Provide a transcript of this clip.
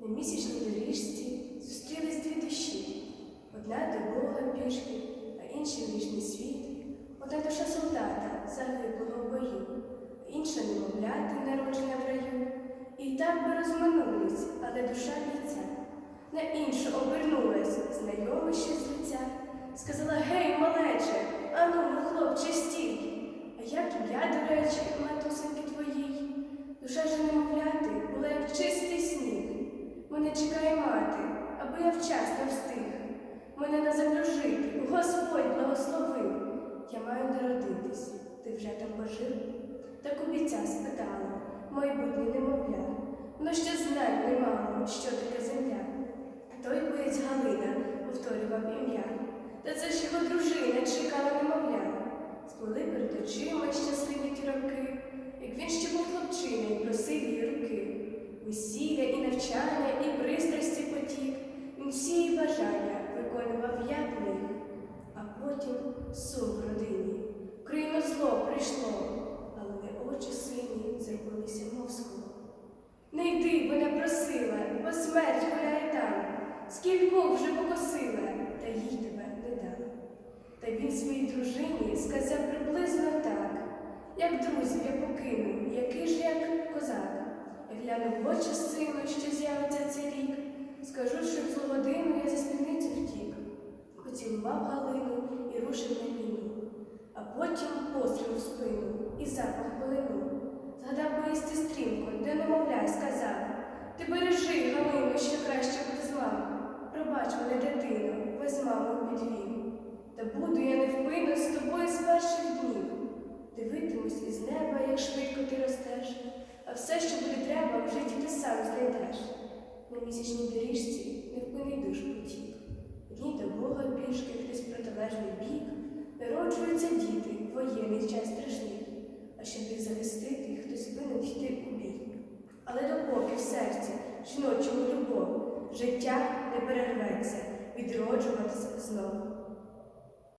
На місячній доріжці зустрілись дві душі. Одна до Бога пішки, а інша в вічний світ. Одна душа солдата, загиблого в бою, а інша немовляти, народжена в раю. І так би розминулись, але душа бійця на іншу обернулась, знайома ще з лиця. Сказала, гей, малече, ану, хлопче, стій. А як ім'я, до речі, матусеньки твоїй? Душа ж маю ти вже там пожив? Так обіця спитала, майбутнє немовля. Ну ще знать не мало, що таке земля. Той боєць Галина повторював ім'я. Та це ж його дружина чекала немовля. Сплили перед очима щасливі ті роки, як він ще був хлопчина і просив її руки. Весілля і навчання, і пристрасті потік. Він всі її бажання виконував як міг. А потім сум Не йди, бо не просила, бо смерть гуляє там. Скількох вже покосила, та їй тебе не дам. Та він своїй дружині сказав приблизно так, як друзів я покину, який ж як козак. Я гляну в очі сину, що з'явиться цей рік. Скажу, що в годину я за спідницю втік. Поцілував Галину і рушив на війну, а потім постріл в спину і запах полину. Згадав поїсти стрімко, де немовля, й сказав Ти бережи, Галину, що краще буде з мамою. Пробач мене, дитино, без мами підвів. Та буду я невпинно з тобою з перших днів. Дивитимусь із неба, як швидко ти ростеш, а все, що буде треба, в житті ти сам знайдеш. На місячній доріжці невпинний душ потік. Одні до Бога пішки, хтось протилежний бік. Народжуються діти, воєнний час страшний, а щоб їх захистити, хтось винен йти у життя не перерветься, відроджуватися знову